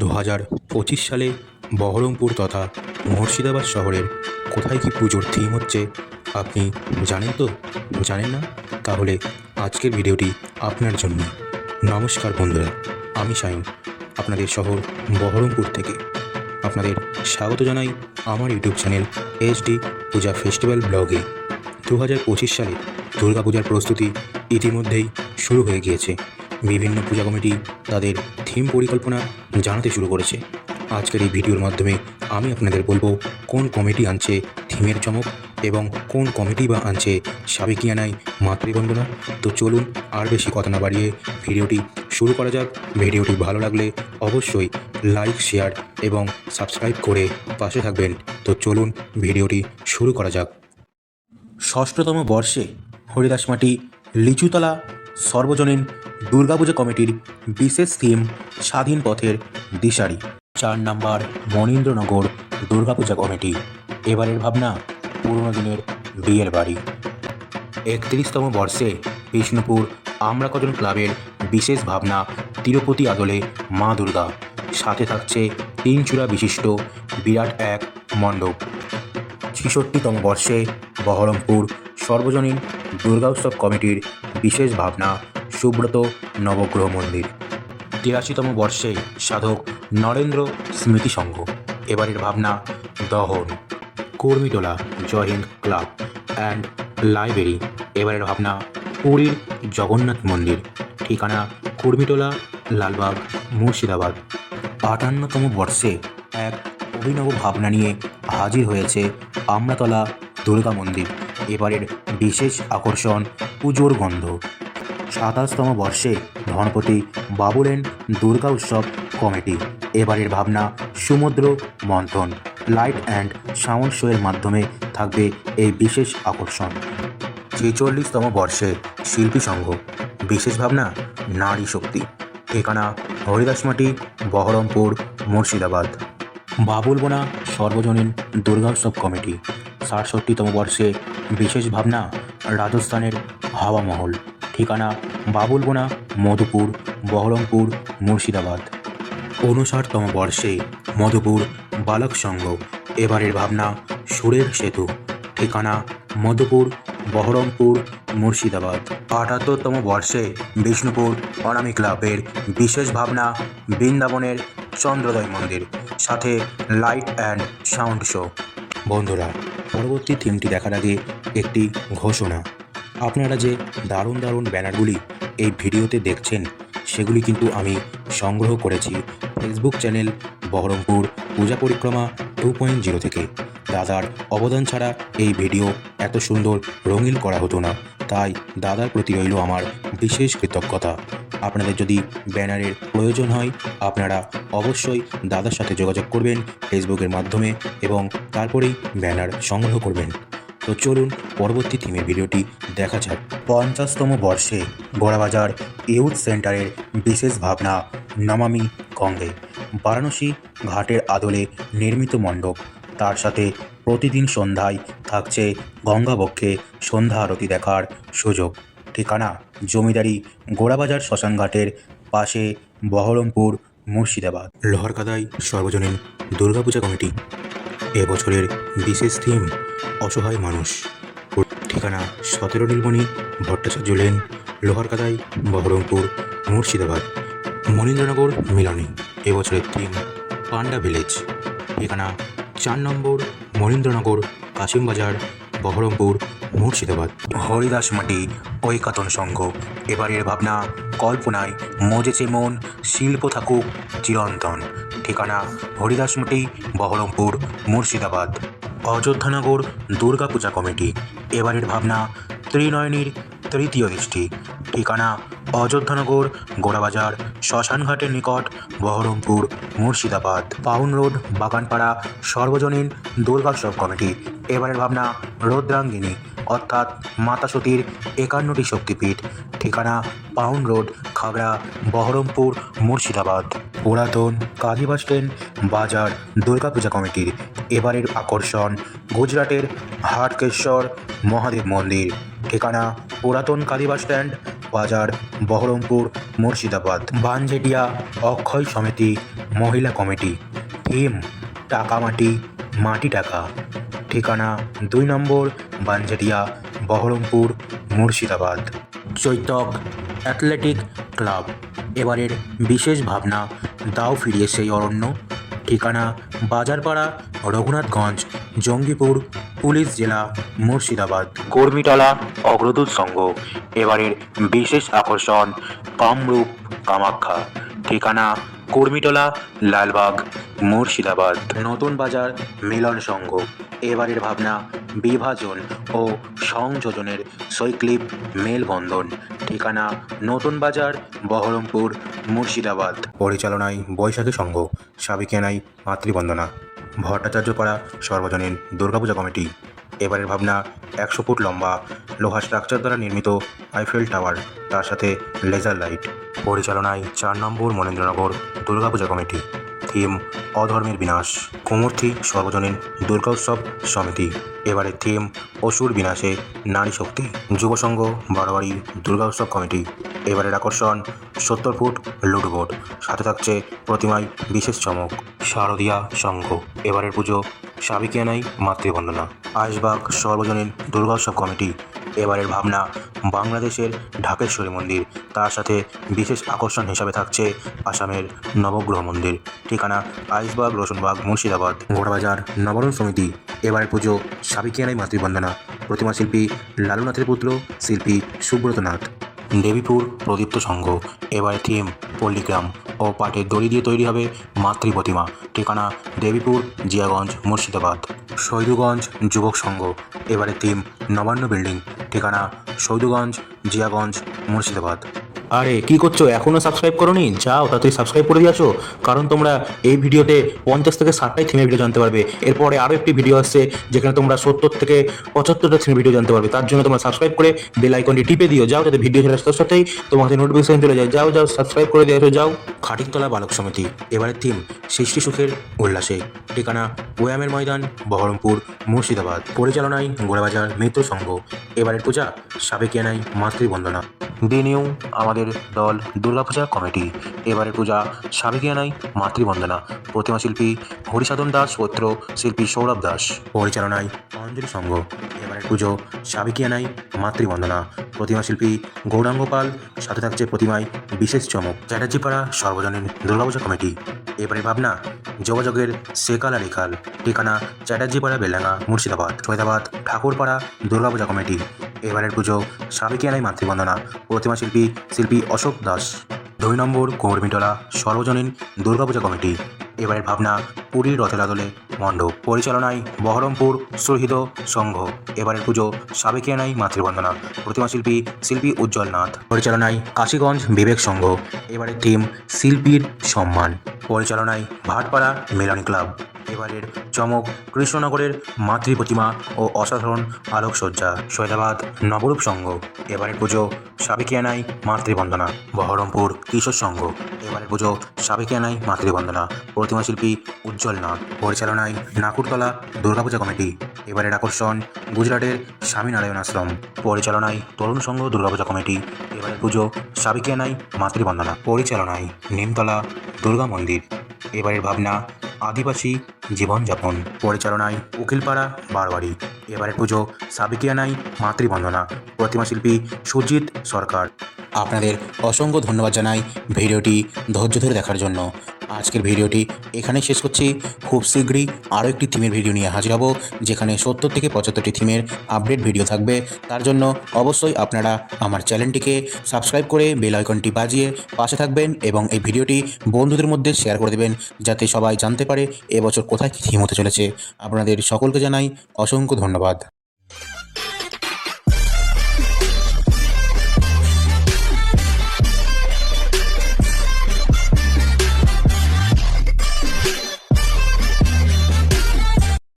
দু হাজার পঁচিশ সালে বহরমপুর তথা মুর্শিদাবাদ শহরের কোথায় কি পুজোর থিম হচ্ছে, আপনি জানেন তো? জানেন না? তাহলে আজকের ভিডিওটি আপনার জন্য। নমস্কার বন্ধুরা, আমি সায়ন, আপনাদের শহর বহরমপুর থেকে। আপনাদের স্বাগত জানাই আমার YouTube channel HD Puja festival ব্লগে। দু হাজার পঁচিশ সালে দুর্গাপূজার প্রস্তুতি ইতিমধ্যেই শুরু হয়ে গিয়েছে। বিভিন্ন পূজা কমিটি তাদের থিম পরিকল্পনা জানাতে শুরু করেছে। আজকের এই ভিডিওর মাধ্যমে আমি আপনাদের বলব, কোন কমিটি আনছে থিমের চমক এবং কোন কমিটি বা আনছে সাবেকিয়ানায় মাতৃবন্দনা। তো চলুন আর বেশি কথা না বাড়িয়ে ভিডিওটি শুরু করা যাক। ভিডিওটি ভালো লাগলে অবশ্যই লাইক, শেয়ার এবং সাবস্ক্রাইব করে পাশে থাকবেন। তো চলুন ভিডিওটি শুরু করা যাক। ষষ্ঠতম বর্ষে হরিদাসমাটি লিচুতলা সর্বজনীন দুর্গাপূজা কমিটির বিশেষ থিম স্বাধীন পথের দিশারি। চার নাম্বার মনীন্দ্রনগর দুর্গাপূজা কমিটি। এবারের ভাবনা, পুরনো দিনের বিয়ের বাড়ি। একত্রিশতম বর্ষে বিষ্ণুপুর আমরা কজন ক্লাবের বিশেষ ভাবনা, তিরুপতি আদলে মা দুর্গা। সাথে থাকছে তিন চূড়া বিশিষ্ট বিরাট এক মণ্ডপ। ছেষট্টিতম বর্ষে বহরমপুর সর্বজনীন দুর্গা উৎসব কমিটির বিশেষ ভাবনা সুব্রত নবগ্রহ মন্দির তিরাশিতম বর্ষে সাধক নরেন্দ্র স্মৃতি সংঘ এবারের ভাবনা, দহন। Karmitola Joy Hind club and library. এবারের ভাবনা, পুরীর জগন্নাথ মন্দির। ঠিকানা কর্মীটোলা লালবাগ, মুর্শিদাবাদ। আটান্নতম বর্ষে এক অভিনব ভাবনা নিয়ে হাজির হয়েছে আমরাতলা দুর্গা মন্দির। এবারের বিশেষ আকর্ষণ পুজোর গন্ধ। সাতাশতম বর্ষে ধনপতি বাবুলেন দুর্গা উৎসব কমিটি। এবারের ভাবনা সমুদ্র মন্থন। লাইট অ্যান্ড সাউন্ড শোয়ের মাধ্যমে থাকবে এই বিশেষ আকর্ষণ। ছেচল্লিশতম বর্ষে শিল্পী সংঘ। বিশেষ ভাবনা নারী শক্তি। ঠিকানা হরিদাসমাটি বহরমপুর, মুর্শিদাবাদ। বাবুলবোনা সর্বজনীন দুর্গা উৎসব কমিটি। সাতষট্টিতম বর্ষে বিশেষ ভাবনা রাজস্থানের হাওয়া মহল ঠিকানা বাবুলবোনা মধুপুর, বহরমপুর, মুর্শিদাবাদ। ঊনষাটতম বর্ষে মধুপুর বালক সংঘ, এবারের ভাবনা সুরের সেতু। ঠিকানা মধুপুর, বহরমপুর, মুর্শিদাবাদ। আটাত্তরতম বর্ষে বিষ্ণুপুর অনামী ক্লাবের বিশেষ ভাবনা বৃন্দাবনের চন্দ্রোদয় মন্দির, সাথে লাইট অ্যান্ড সাউন্ড শো। বন্ধুরা, পরবর্তী থিমটি দেখার আগে একটি ঘোষণা। আপনারা যে দারুণ দারুণ ব্যানারগুলি এই ভিডিওতে দেখছেন, সেগুলি কিন্তু আমি সংগ্রহ করেছি ফেসবুক চ্যানেল বহরমপুর পূজা পরিক্রমা টু পয়েন্ট জিরো থেকে। দাদার অবদান ছাড়া এই ভিডিও এত সুন্দর রঙিন করা হতো না, তাই দাদার প্রতি রইল আমার বিশেষ কৃতজ্ঞতা। আপনাদের যদি ব্যানারের প্রয়োজন হয়, আপনারা অবশ্যই দাদার সাথে যোগাযোগ করবেন ফেসবুকের মাধ্যমে এবং তারপরেই ব্যানার সংগ্রহ করবেন। তো চলুন পরবর্তী থিমের ভিডিওটি দেখা যাক। পঞ্চাশতম বর্ষে গোড়াবাজার ইউথ সেন্টারের বিশেষ ভাবনা নমামি গঙ্গে। বারাণসী ঘাটের আদলে নির্মিত মণ্ডপ। তার সাথে প্রতিদিন সন্ধ্যায় থাকছে গঙ্গাবক্ষে সন্ধ্যা আরতি দেখার সুযোগ। ঠিকানা, জমিদারি, গোড়াবাজার শ্মশানঘাটের পাশে বহরমপুর মুর্শিদাবাদ। লোহারকাদাই সর্বজনীন দুর্গাপূজা কমিটি। এবছরের বিশেষ থিম অসহায় মানুষ। ঠিকানা সতেরো নীলমণি, ভট্টাচার্য লেন, লোহারকাদাই, বহরমপুর, মুর্শিদাবাদ, মনীন্দ্রনগর, মিলনী। এবছরের থিম পান্ডা ভিলেজ ঠিকানা চার নম্বর, মনীন্দ্রনগর কাশিমবাজার বহরমপুর, মুর্শিদাবাদ। হরিদাস মাটি, ঐকাতন সংঘ। এবারের ভাবনা, কল্পনায় মজেছে মন, শিল্প থাকুক চিরন্তন। ঠিকানা হরিদাসমাটি বহরমপুর, মুর্শিদাবাদ। অযোধ্যানগর দুর্গাপূজা কমিটি। এবারের ভাবনা ত্রিনয়নীর তৃতীয় দৃষ্টি। ঠিকানা অযোধ্যানগর, গোড়াবাজার, শ্মশানঘাটের নিকট, বহরমপুর, মুর্শিদাবাদ। পাউন রোড, বাগানপাড়া, সর্বজনীন দুর্গোৎসব কমিটি। এবারের ভাবনা রৌদ্রাঙ্গিনী, অর্থাৎ মাতা সতীর একান্নটি শক্তিপীঠ। ঠিকানা পাউন রোড, খাগড়া, বহরমপুর, মুর্শিদাবাদ। পুরাতন কাজী বাস স্ট্যান্ড, বাজার দুর্গাপূজা কমিটির। এবারের আকর্ষণ, গুজরাটের হাটকেশ্বর, মহাদেব মন্দির। ঠিকানা পুরাতন কালীবাস স্ট্যান্ড, বাজার বহরমপুর, মুর্শিদাবাদ। বানজেটিয়া অক্ষয় সমিতি, মহিলা কমিটি। থিম, টাকা মাটি মাটি টাকা। ঠিকানা দুই নম্বর Banjetia Berhampore, Murshidabad. Chaitak athletic club. এবারের বিশেষ ভাবনা, দাও ফিরিয়ে সেই অরণ্য। ঠিকানা বাজারপাড়া, রঘুনাথগঞ্জ, জঙ্গিপুর পুলিশ জেলা মুর্শিদাবাদ। কর্মীতলা অগ্রদূত সংঘ। এবারের বিশেষ আকর্ষণ কামরূপ কামাখ্যা। ঠিকানা কর্মীতলা লালবাগ মুর্শিদাবাদ। নতুন বাজার মিলন সংঘ। এবারের ভাবনা বিভাজন ও সংযোজনের সৈক্লিপ মেলবন্ধন। ঠিকানা নতুন বাজার বহরমপুর মুর্শিদাবাদ। পরিচালনায় বৈশাখী সংঘ। সাবিকেনাই মাতৃবন্দনা। ভট্টাচার্যপাড়া সর্বজনীন দুর্গাপূজা কমিটি। এবারের ভাবনা একশো ফুট লম্বা, লোহা স্ট্রাকচার দ্বারা নির্মিত আইফেল টাওয়ার তার সাথে লেজার লাইট পরিচালনায় চার নম্বর মনেন্দ্রনগর দুর্গাপূজা কমিটি। থিম অধর্মের বিনাশ। কুমূর্তি সর্বজনীন দুর্গা উৎসব সমিতি। এবারে থিম, অসুর বিনাশে নারী শক্তি। যুবসংঘ, বারোয়ারি দুর্গা উৎসব কমিটি। এবারের আকর্ষণ, সত্তর ফুট লুডো বোর্ড। সাথে থাকছে প্রতিমায় বিশেষ চমক। শারদীয়া সংঘ। এবারের পুজো সাবিকিয়ানাই মাতৃবন্দনা। আইসবাগ সর্বজনীন দুর্গা উৎসব কমিটি। এবারের ভাবনা, বাংলাদেশের ঢাকেশ্বরী মন্দির। তার সাথে বিশেষ আকর্ষণ হিসাবে থাকছে আসামের নবগ্রহ মন্দির। ঠিকানা, আইসবাগ রোশনবাগ মুর্শিদাবাদ। ঘোড়াবাজার নবরণ সমিতি। এবারের পুজো সাবিকিয়ানাই মাতৃবন্দনা। প্রতিমা শিল্পী, লালুনাথের পুত্র, শিল্পী সুব্রত নাথ দেবীপুর প্রদীপ্ত সংঘ। এবারে থিম, পল্লীগ্রাম। ও পাটের দড়ি দিয়ে তৈরি হবে মাতৃ প্রতিমা। ঠিকানা দেবীপুর, জিয়াগঞ্জ, মুর্শিদাবাদ। সৈদুগঞ্জ যুবক সংঘ এবারে থিম নবান্ন বিল্ডিং ঠিকানা সৈদুগঞ্জ জিয়াগঞ্জ, মুর্শিদাবাদ। আরে, কি করছ? এখনও সাবস্ক্রাইব করোনি? যাও, তাড়াতাড়ি সাবস্ক্রাইব করে দিয়ে আসো। কারণ তোমরা এই ভিডিওতে পঞ্চাশ থেকে ষাটটাই থিমের ভিডিও জানতে পারবে। এরপরে আরও একটি ভিডিও আসছে, যেখানে তোমরা সত্তর থেকে পঁচাত্তরটা থিমের ভিডিও জানতে পারবে। তার জন্য তোমরা সাবস্ক্রাইব করে বেল আইকনটি টিপে দিও। যাও, যাতে ভিডিও চলে আসার সাথেই তোমার কাছে নোটিফিকেশন চলে যায়। যাও যাও সাবস্ক্রাইব করে দিয়ে আসো। যাও খাটিকতলা বালক সমিতি। এবারের থিম সৃষ্টি সুখের উল্লাসে। ঠিকানা ওয়ামের ময়দান, বহরমপুর, মুর্শিদাবাদ। পরিচালনায় গোড়াবাজার মিত্র সংঘ। এবারের পূজা সাবেকিয়ানাই মাতৃবন্দনা। দি নিউ আমাদের দল দুর্গাপূজা কমিটি। এবারের পূজা সাবেকিয়ানাই মাতৃবন্দনা। প্রতিমা শিল্পী হরিসাধন দাস, পৌত্র শিল্পী সৌরভ দাস। পরিচালনায় অঞ্জলি সংঘ। এবারের পুজো সাবেকিয়ানাই মাতৃবন্দনা। প্রতিমা শিল্পী গৌরাঙ্গ পাল, সাথে থাকছে প্রতিমায় বিশেষ চমক। চ্যাটার্জিপাড়া সর্বজনীন দুর্গাপূজা কমিটি। এবারে ভাবনা, যোগাযোগের সেকাল আর একাল ঠিকানা চ্যাটার্জিপাড়া বেলাঙ্গা মুর্শিদাবাদ। সৈদাবাদ ঠাকুরপাড়া দুর্গাপূজা কমিটি। এবারের পুজো সাবেকিয়ানাই মাতৃবন্দনা, প্রতিমা শিল্পী শিল্পী অশোক দাস। দুই নম্বর কর্মীটলা সর্বজনীন দুর্গাপূজা কমিটি। এবারের ভাবনা পুরীর রথের আদলে মণ্ডপ পরিচালনায় বহরমপুর সুহৃদ সংঘ। এবারের পুজো সাবেকিয়ানাই মাতৃবন্দনা। প্রতিমা শিল্পী শিল্পী উজ্জ্বল নাথ। পরিচালনায় কাশীগঞ্জ বিবেক সংঘ। এবারের থিম শিল্পীর সম্মান। পরিচালনায় ভাটপাড়া মেলানি ক্লাব। এবারের চমক কৃষ্ণনগরের মাতৃ প্রতিমা ও অসাধারণ আলোকসজ্জা সৈদাবাদ নবরূপ সংঘ। এবারের পুজো সাবেকিয়ানাই মাতৃবন্দনা, বহরমপুর কিশোর সংঘ। এবারের পুজো সাবেকিয়ানাই মাতৃবন্দনা। প্রতিমা শিল্পী উজ্জ্বল নাথ পরিচালনায় নাকুরতলা দুর্গাপূজা কমিটি। এবারের আকর্ষণ গুজরাটের স্বামীনারায়ণ আশ্রম। পরিচালনায় তরুণ সংঘ দুর্গাপূজা কমিটি। এবারের পুজো সাবেকিয়ানাই মাতৃবন্দনা। পরিচালনায় নিমতলা দুর্গা মন্দির। এবারের ভাবনা আদিবাসী জীবনযাপন। পরিচালনায় উকিলপাড়া বারবাড়ি এবারের পুজো সাবিকিয়ানাই মাতৃবন্দনা। প্রতিমা শিল্পী সুজিত সরকার। আপনাদের অসংখ্য ধন্যবাদ জানাই ভিডিওটি ধৈর্য ধরে দেখার জন্য। আজকের ভিডিওটি এখানে শেষ করছি। খুব শীঘ্রই আরও একটি থিমের ভিডিও নিয়ে হাজির হব, যেখানে সত্তর থেকে পঁচাত্তরটি থিমের আপডেট ভিডিও থাকবে। তার জন্য অবশ্যই আপনারা আমার চ্যানেলটিকে সাবস্ক্রাইব করে বেল আইকনটি বাজিয়ে পাশে থাকবেন এবং এই ভিডিওটি বন্ধুদের মধ্যে শেয়ার করে দেবেন, যাতে সবাই জানতে পারে এবছর কোথায় কী থিম হতে চলেছে। আপনাদের সকলকে জানাই অসংখ্য ধন্যবাদ।